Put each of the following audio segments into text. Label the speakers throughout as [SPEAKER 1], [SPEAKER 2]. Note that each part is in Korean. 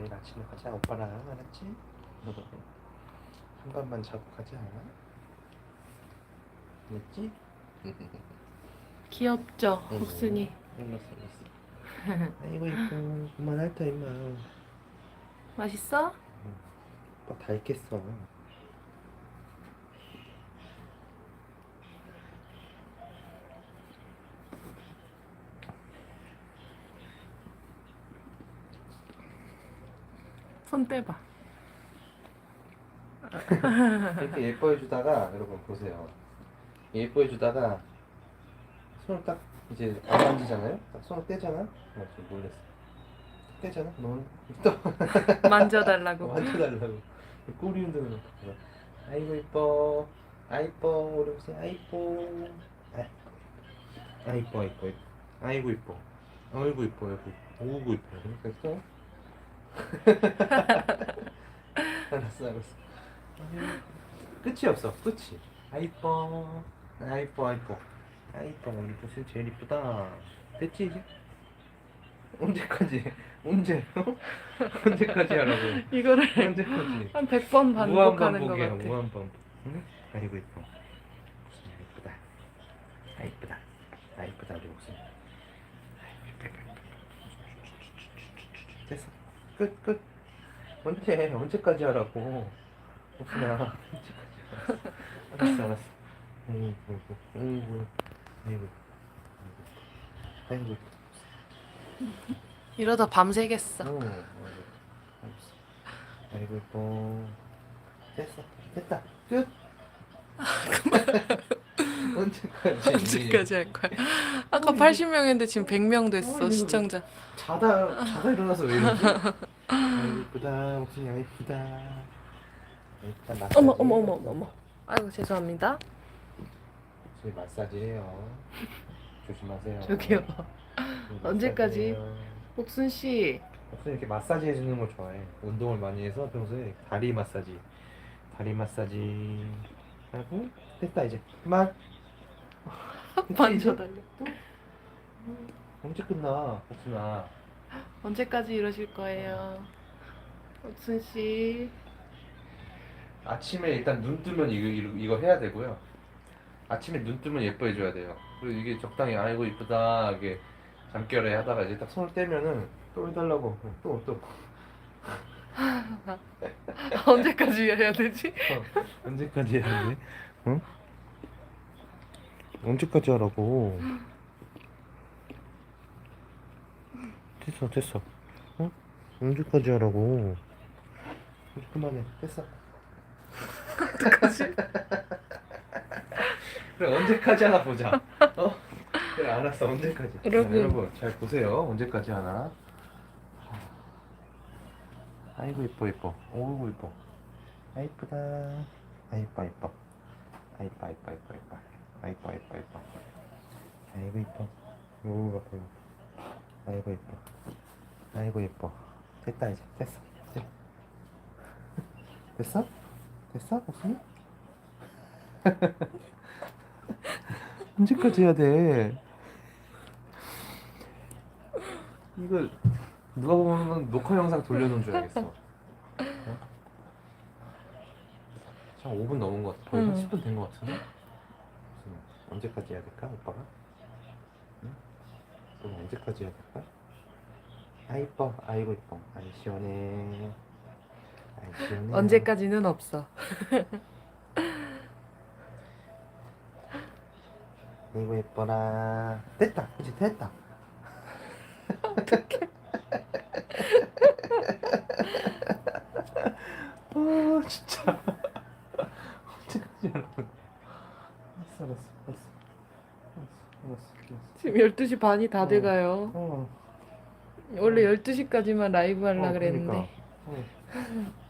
[SPEAKER 1] 내일 아침에 가자 오빠랑 알았지? 한 번만 자고 가자 알았지?
[SPEAKER 2] 귀엽죠,
[SPEAKER 1] 응.
[SPEAKER 2] 복순이.
[SPEAKER 1] 알았어 알았어 아이고 이뻐 그만할까 임마
[SPEAKER 2] 맛있어?
[SPEAKER 1] 오빠 다 했겠어
[SPEAKER 2] 손 떼봐.
[SPEAKER 1] 이렇게 예뻐해 주다가 여러분 보세요 예뻐해 주다가 손을 딱 이제 안 만지잖아요? 딱 손을 떼잖아? 어, 좀 놀랬어 떼잖아? 너는 또
[SPEAKER 2] 만져달라고.
[SPEAKER 1] 만져달라고 꼬리 흔드는 거. 아이고 이뻐 아 이뻐 우리 보세요 아 이뻐 아, 아 이뻐 아 이뻐 이뻐. 아이고 이뻐 아이고 이뻐 여기 오고 이뻐? 알았어 알았어. 끝이 없어 끝이. 아 이뻐. 아 이뻐 아 이뻐. 아 이뻐 우리 보세요 제일 이쁘다. 됐지 이제? 언제까지? 언제? 어? 언제까지 하라고?
[SPEAKER 2] 이거를
[SPEAKER 1] 언제까지?
[SPEAKER 2] 한 100번
[SPEAKER 1] 무한
[SPEAKER 2] 반복하는 것
[SPEAKER 1] 반복이야
[SPEAKER 2] 같아.
[SPEAKER 1] 무한 반복. 응? 아이고 이뻐 무슨 이쁘다 아 이쁘다 아 이쁘다 우리 목소리 아이고, 이뻐, 이뻐, 이뻐. 됐어 끝 끝. 언제 언제까지 하라고. 목소리야 언제까지 알았어 알았어. 아이고 아이고 아이고 아이고.
[SPEAKER 2] 이러다 밤새겠어.
[SPEAKER 1] 어, 아이고, 이뻐. 됐어. 됐다. 끝 언제까지
[SPEAKER 2] 언제까지 할 거야? 아까 80명인데 지금 100명 됐어,
[SPEAKER 1] 어이.
[SPEAKER 2] 시청자.
[SPEAKER 1] 자다 자다 일어나서 왜 이러지 이쁘다 목소리 아 이쁘다 마사지
[SPEAKER 2] 어머, 어머, 어머, 어머, 어머. 아이고, 죄송합니다.
[SPEAKER 1] 목소리 마사지해요 조심하세요
[SPEAKER 2] 저기요. 언제까지?
[SPEAKER 1] 마사지해요.
[SPEAKER 2] 복순 씨.
[SPEAKER 1] 목소리 이렇게 마사지 해주는 걸 좋아해 운동을 많이 해서 평소에 다리 마사지 다리 마사지 하고 됐다 이제 그만
[SPEAKER 2] 만져달래.
[SPEAKER 1] 언제 끝나 복순아
[SPEAKER 2] 언제까지 이러실 거예요? 복순 씨.
[SPEAKER 1] 아침에 일단 눈 뜨면 이거, 이거, 이거 해야 되고요 아침에 눈 뜨면 예뻐해줘야 돼요 그리고 이게 적당히 아이고 이쁘다 이게 잠결에 하다가 이제 딱 손을 떼면은 또 해달라고 또 또
[SPEAKER 2] 언제까지 해야 되지?
[SPEAKER 1] 어, 언제까지 해야 돼? 응? 언제까지 하라고? 됐어, 됐어. 응? 언제까지 하라고? 이제 그만해, 됐어.
[SPEAKER 2] 어떡하지?
[SPEAKER 1] 그래, 언제까지 하나 보자. 어? 그래, 알았어, 언제까지. 자,
[SPEAKER 2] 여러분.
[SPEAKER 1] 여러분, 잘 보세요. 언제까지 하나. 아이고, 이뻐, 이뻐. 오이고, 이뻐. 아, 이쁘다. 아, 이뻐, 이뻐. 아, 이뻐, 이뻐, 이뻐, 이뻐. 아, 이뻐, 이뻐, 이뻐. 아이고, 이뻐. 오우, 아파, 이거. 아이고, 이뻐. 아이고, 이뻐. 됐다, 이제. 됐어. 됐어? 됐어? 됐어? 무슨? 언제까지 해야 돼? 이거 누가 보면 녹화 영상 돌려놓은 줄 알겠어. 어? 참 5분 넘은 것 같아. 거의 한
[SPEAKER 2] 응.
[SPEAKER 1] 10분 된 것 같은데? 언제까지 해야 될까, 오빠가? 응? 그럼 언제까지 해야 될까? 아 이뻐, 아이고 이뻐, 아이 시원해, 아이 시원해.
[SPEAKER 2] 언제까지는 없어.
[SPEAKER 1] 아이고 예뻐라. 됐다, 이제 됐다. 아 진짜 언제까지 하라고 알았어 알았어 알았어 알았어 알았어
[SPEAKER 2] 지금 12시 반이 다
[SPEAKER 1] 어.
[SPEAKER 2] 돼가요.
[SPEAKER 1] 어,
[SPEAKER 2] 원래 12시까지만 라이브 하려
[SPEAKER 1] 어,
[SPEAKER 2] 그랬는데.
[SPEAKER 1] 그러니까. 어.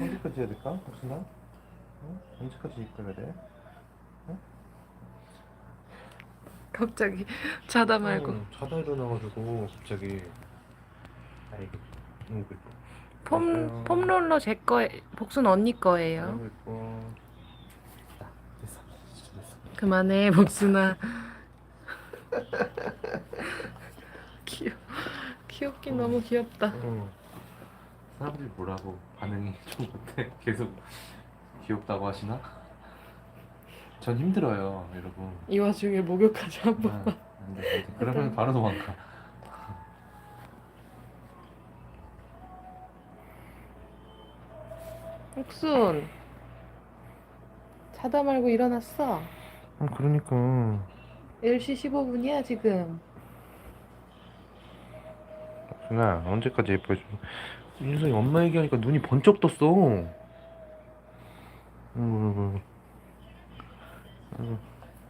[SPEAKER 1] 언제까지 해야 될까? 혹시나? 어? 언제까지 이끌어야 돼?
[SPEAKER 2] 갑자기 자다 말고.
[SPEAKER 1] 어, 자다 일어나가지고 갑자기 아이고 너무 예뻐
[SPEAKER 2] 폼,
[SPEAKER 1] 맞아요.
[SPEAKER 2] 폼롤러 제 거에, 복순 언니 거예요.
[SPEAKER 1] 너무 예뻐 자, 됐어 됐어
[SPEAKER 2] 그만해, 복순아. 귀엽긴 너무 귀엽다.
[SPEAKER 1] 어. 사람들이 뭐라고 반응이 좀 어때? 계속 귀엽다고 하시나? 전 힘들어요, 여러분.
[SPEAKER 2] 이 와중에 목욕하지 한 번.
[SPEAKER 1] 아, 안 돼, 안 돼. 그러면 바로 도망가.
[SPEAKER 2] 옥순. 자다 말고 일어났어.
[SPEAKER 1] 아, 그러니까
[SPEAKER 2] 10시 15분이야 지금.
[SPEAKER 1] 준아 언제까지 예뻐해줘? 윤성이 엄마 얘기하니까 눈이 번쩍 떴어.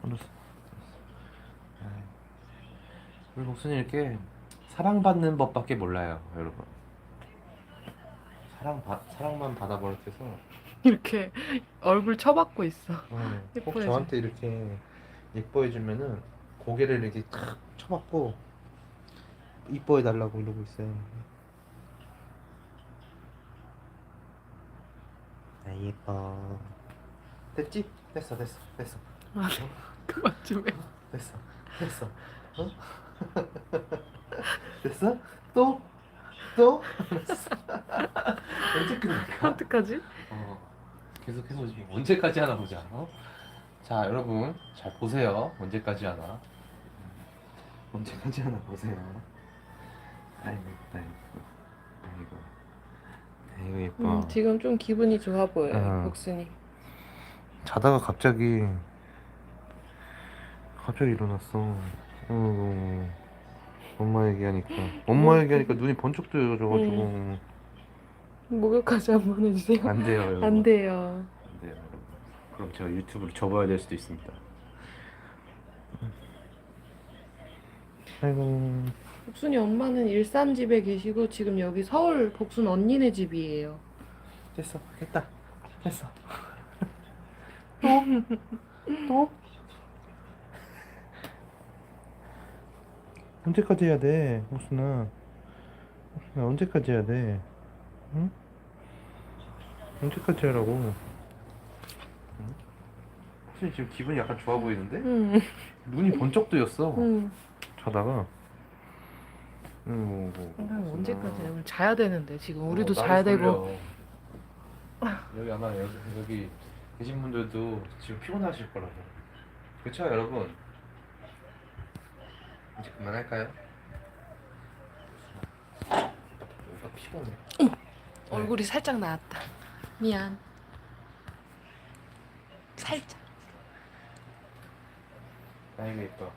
[SPEAKER 1] 알았어. 우리 목순이 이렇게 사랑받는 법밖에 몰라요, 여러분. 사랑 받 사랑만 받아버릇해서
[SPEAKER 2] 이렇게 얼굴 쳐박고 있어.
[SPEAKER 1] 어, 꼭
[SPEAKER 2] 예뻐해줘.
[SPEAKER 1] 저한테 이렇게 예뻐해주면은 고개를 이렇게 탁 쳐박고 이뻐해 달라고 이러고 있어요. 아 예뻐. 됐지? 됐어 됐어 됐어
[SPEAKER 2] 아, 그만 좀 해.
[SPEAKER 1] 됐어 됐어. 어? 됐어? 또? 또? 언제 끝날까?
[SPEAKER 2] 어떡하지?
[SPEAKER 1] 어, 계속해서 지금 언제까지 하나 보자. 어? 자, 여러분 잘 보세요. 언제까지 하나? 음, 언제까지 하나 보세요. 아이고 예쁘다. 아이고 아이고 예뻐.
[SPEAKER 2] 음, 지금 좀 기분이 좋아 보여요,
[SPEAKER 1] 어.
[SPEAKER 2] 옥순이.
[SPEAKER 1] 자다가 갑자기 갑자기 일어났어. 어, 엄마 얘기하니까 엄마 얘기하니까 눈이 번쩍 뜨여져가지고
[SPEAKER 2] 목욕까지 한번 해주세요.
[SPEAKER 1] 안 돼요. 여러분.
[SPEAKER 2] 안 돼요.
[SPEAKER 1] 안 돼요, 여러분. 그럼 제가 유튜브를 접어야 될 수도 있습니다. 아이고.
[SPEAKER 2] 복순이 엄마는 일산 집에 계시고 지금 여기 서울 복순 언니네 집이에요.
[SPEAKER 1] 됐어, 됐다, 됐어. 또? 또? 언제까지 해야 돼, 호순아? 호순아, 언제까지 해야 돼? 응? 언제까지 하라고? 응? 호순이 지금 기분이 약간 좋아 보이는데?
[SPEAKER 2] 응,
[SPEAKER 1] 눈이 번쩍 뜨였어.
[SPEAKER 2] 응.
[SPEAKER 1] 자다가. 음, 뭐, 뭐,
[SPEAKER 2] 난 언제까지 해?
[SPEAKER 1] 호순아.
[SPEAKER 2] 우리 자야 되는데 지금 우리도
[SPEAKER 1] 어,
[SPEAKER 2] 자야 되고.
[SPEAKER 1] 졸려. 여기 아마 여기, 여기 계신 분들도 지금 피곤하실 거라고. 그렇죠, 여러분? 이제 그만할까요? 뭔가 피곤해.
[SPEAKER 2] 얼굴이 살짝 나왔다. 미안. 살짝.
[SPEAKER 1] 아이고 예뻐.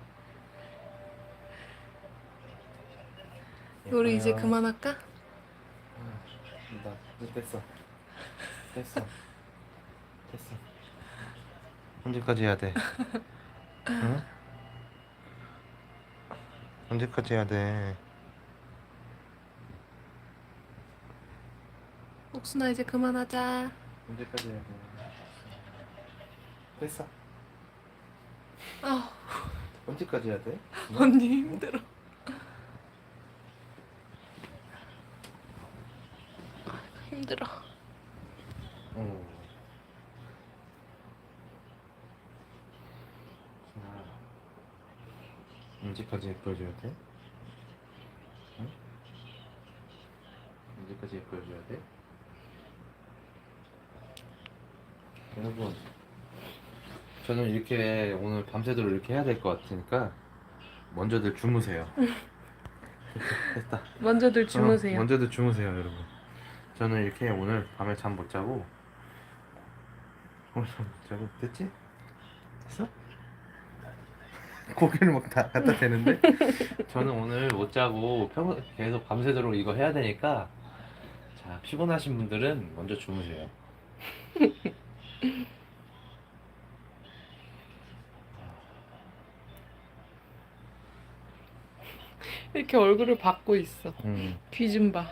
[SPEAKER 2] 우리 이제. 그만할까?
[SPEAKER 1] 나 이제 됐어. 됐어. 됐어. 언제까지 해야 돼? 응? 언제까지 해야 돼?
[SPEAKER 2] 옥순아 이제 그만하자.
[SPEAKER 1] 언제까지 해야 돼? 됐어.
[SPEAKER 2] 아,
[SPEAKER 1] 언제까지 해야 돼?
[SPEAKER 2] 언니. 힘들어.
[SPEAKER 1] 응. 언제까지 예뻐해줘야 돼? 응? 언제까지 예뻐해줘야 돼? 여러분, 저는 이렇게 오늘 밤새도록 이렇게 해야 될 것 같으니까 먼저들 주무세요. 됐다.
[SPEAKER 2] 먼저들 주무세요.
[SPEAKER 1] 어, 먼저들 주무세요, 여러분. 저는 이렇게 오늘 밤에 잠 못 자고 오늘 잠 못 자고 됐지? 됐어? 고개를 막 다 갖다 대는데 저는 오늘 못 자고 평 계속 밤새도록 이거 해야 되니까 자 피곤하신 분들은 먼저 주무세요.
[SPEAKER 2] 이렇게 얼굴을 받고 있어.
[SPEAKER 1] 음.
[SPEAKER 2] 귀 좀 봐.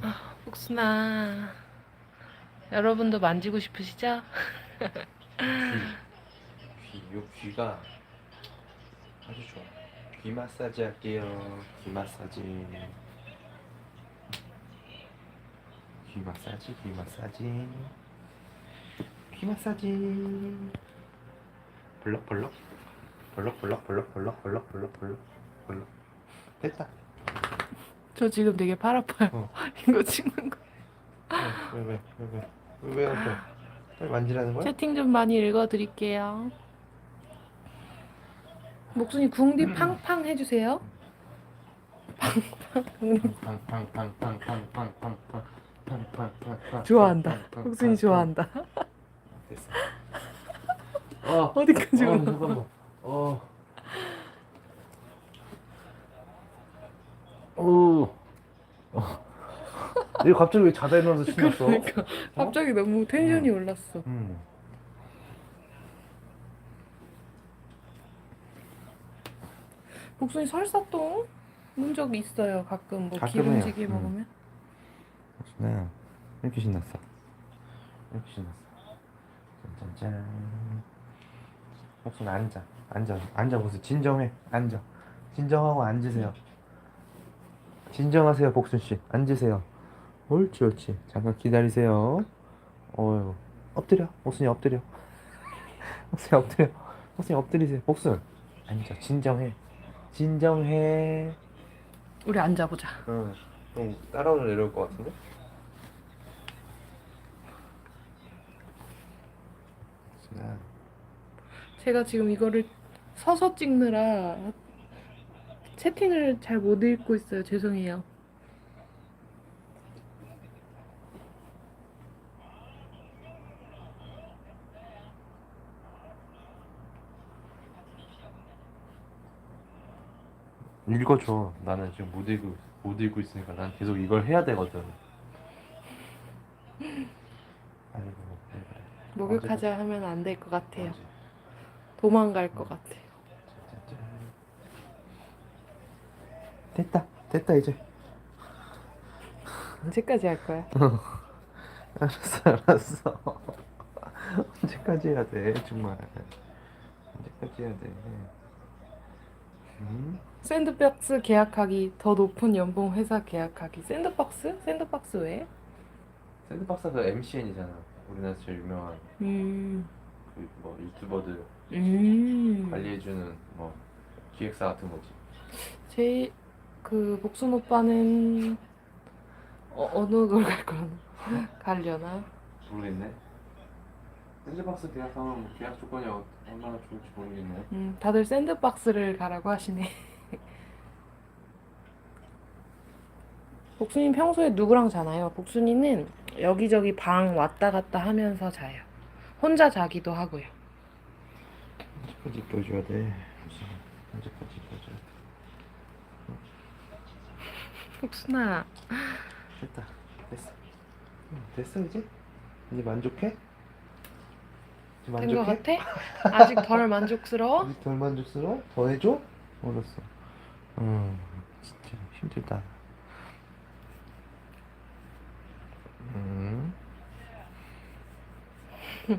[SPEAKER 2] 아, 복순아. 여러분도 만지고 싶으시죠?
[SPEAKER 1] 귀, 요 귀가 아주 좋아. 귀 마사지 할게요. 귀 마사지. 귀 마사지, 귀 마사지. 귀 마사지. 벌럭벌럭. 벌럭벌럭 벌럭벌럭 벌럭벌럭 벌럭 벌럭. 됐다.
[SPEAKER 2] 저 지금 되게 팔 아파요.
[SPEAKER 1] 어.
[SPEAKER 2] 이거 찍는 거.
[SPEAKER 1] 왜 왜 왜 왜 왜 왜 왜 빨리 만지라는 거야?
[SPEAKER 2] 채팅 좀 많이 읽어드릴게요. 목순이 궁디 팡팡 해주세요.
[SPEAKER 1] 팡팡팡팡팡팡팡팡팡팡팡팡팡
[SPEAKER 2] 좋아한다. 목순이 좋아한다.
[SPEAKER 1] 됐어. 어.
[SPEAKER 2] 어디까지
[SPEAKER 1] 어,
[SPEAKER 2] 올라?
[SPEAKER 1] 잠깐만. 어. 오. 어. 이거 갑자기 왜 자다 일어나서 신났어?
[SPEAKER 2] 그러니까 갑자기 너무 텐션이 올랐어.
[SPEAKER 1] 음.
[SPEAKER 2] 목순이 설사똥 본적 있어요. 가끔 뭐
[SPEAKER 1] 가끔
[SPEAKER 2] 기름지게
[SPEAKER 1] 해요. 음.
[SPEAKER 2] 먹으면.
[SPEAKER 1] 네. 이렇게 신났어. 이렇게 신났어. 짠짠짠. 목순 앉아. 앉아. 앉아 보세요. 진정해. 앉아. 진정하고 앉으세요. 진정하세요, 복순 씨. 앉으세요. 옳지, 옳지. 잠깐 기다리세요. 어유. 엎드려. 복순이 엎드려. 복순이 엎드려. 복순이 엎드리세요. 복순. 앉아. 진정해. 진정해.
[SPEAKER 2] 우리 앉아보자.
[SPEAKER 1] 응. 좀 따라오려 내려올 것 같은데? 네.
[SPEAKER 2] 제가 지금 이거를 서서 찍느라 채팅을 잘 못 읽고 있어요. 죄송해요.
[SPEAKER 1] 읽어줘. 나는 지금 못 읽고 못 읽고 있으니까 난 계속 이걸 해야 되거든. 아이고, 그래, 그래.
[SPEAKER 2] 목욕하자 하면 안 될 것 같아요.
[SPEAKER 1] 어제.
[SPEAKER 2] 도망갈 것 같아요.
[SPEAKER 1] 짜잔. 됐다, 됐다 이제.
[SPEAKER 2] 언제까지 할 거야?
[SPEAKER 1] 알았어, 알았어. 언제까지 해야 돼, 정말. 언제까지 해야 돼. 음?
[SPEAKER 2] 샌드박스 계약하기 더 높은 연봉 회사 계약하기 샌드박스? 샌드박스 왜?
[SPEAKER 1] 샌드박스가 그 MCN이잖아. 우리나라 제일 유명한
[SPEAKER 2] 음,
[SPEAKER 1] 그 뭐 유튜버들
[SPEAKER 2] 음.
[SPEAKER 1] 관리해주는 뭐 기획사 같은 거지.
[SPEAKER 2] 제일 그 복순 오빠는 어, 어느 걸갈 거나 가려나?
[SPEAKER 1] 모르겠네. 샌드박스 계약하면 뭐 계약 조건이 어- 얼마나 좋을지 모르겠네.
[SPEAKER 2] 음, 다들 샌드박스를 가라고 하시네. 복순이 평소에 누구랑 자나요? 복순이는 여기저기 방 왔다 갔다 하면서 자요. 혼자 자기도 하고요.
[SPEAKER 1] 언제까지 입혀줘야 돼? 언제까지 돼?
[SPEAKER 2] 복순아,
[SPEAKER 1] 됐다. 됐어. 응, 됐어 이제? 이제 만족해? 이제
[SPEAKER 2] 된거
[SPEAKER 1] 만족해?
[SPEAKER 2] 같아? 아직 덜 만족스러워?
[SPEAKER 1] 아직 덜 만족스러워? 더 해줘? 알았어. 음, 진짜 힘들다. 음.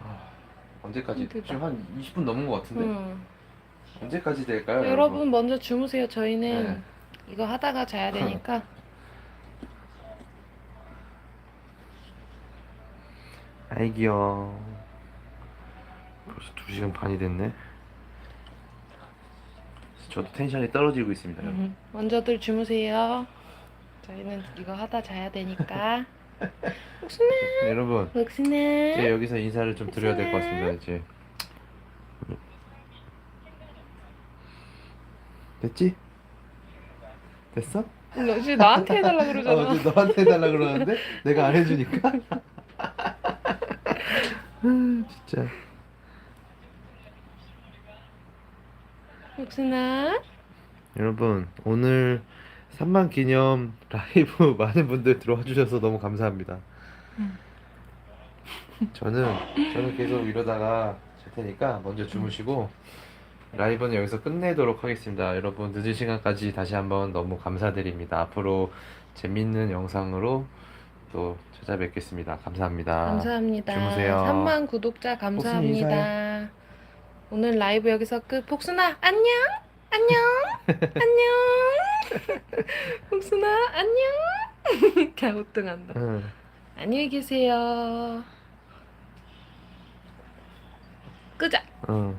[SPEAKER 1] 아, 언제까지?
[SPEAKER 2] 힘들다.
[SPEAKER 1] 지금 한 20분 넘은 것 같은데?
[SPEAKER 2] 응.
[SPEAKER 1] 언제까지 될까요?
[SPEAKER 2] 여러분 먼저 주무세요. 저희는
[SPEAKER 1] 네.
[SPEAKER 2] 이거 하다가 자야 되니까.
[SPEAKER 1] 아이 귀여워. 벌써 2시간 반이 됐네. 저도 텐션이 떨어지고 있습니다. 여러분.
[SPEAKER 2] 음, 먼저들 주무세요. 저희는 이거 하다 자야 되니까. 복순아,
[SPEAKER 1] 여러분,
[SPEAKER 2] 복순아.
[SPEAKER 1] 이제 여기서 인사를 좀 드려야 될 것 같습니다. 이제 됐지? 됐어?
[SPEAKER 2] 너 지금 나한테 해달라
[SPEAKER 1] 어,
[SPEAKER 2] 그러잖아.
[SPEAKER 1] 이제 너한테 해달라 그러는데 내가 안 해주니까. 아, 진짜.
[SPEAKER 2] 복순아.
[SPEAKER 1] 여러분 오늘 3만 기념 라이브 많은 분들 들어와 주셔서 너무 감사합니다.
[SPEAKER 2] 음.
[SPEAKER 1] 저는 저는 계속 이러다가 잘 테니까 먼저 주무시고 라이브는 여기서 끝내도록 하겠습니다. 여러분 늦은 시간까지 다시 한번 너무 감사드립니다. 앞으로 재밌는 영상으로 또 찾아뵙겠습니다. 감사합니다.
[SPEAKER 2] 감사합니다.
[SPEAKER 1] 주무세요.
[SPEAKER 2] 3만 구독자 감사합니다. 오늘 라이브 여기서 끝. 복순아 안녕. 안녕. 안녕. 복순아 안녕. 갸우뚱한다.
[SPEAKER 1] 응.
[SPEAKER 2] 안녕히 계세요. 끄자.
[SPEAKER 1] 응.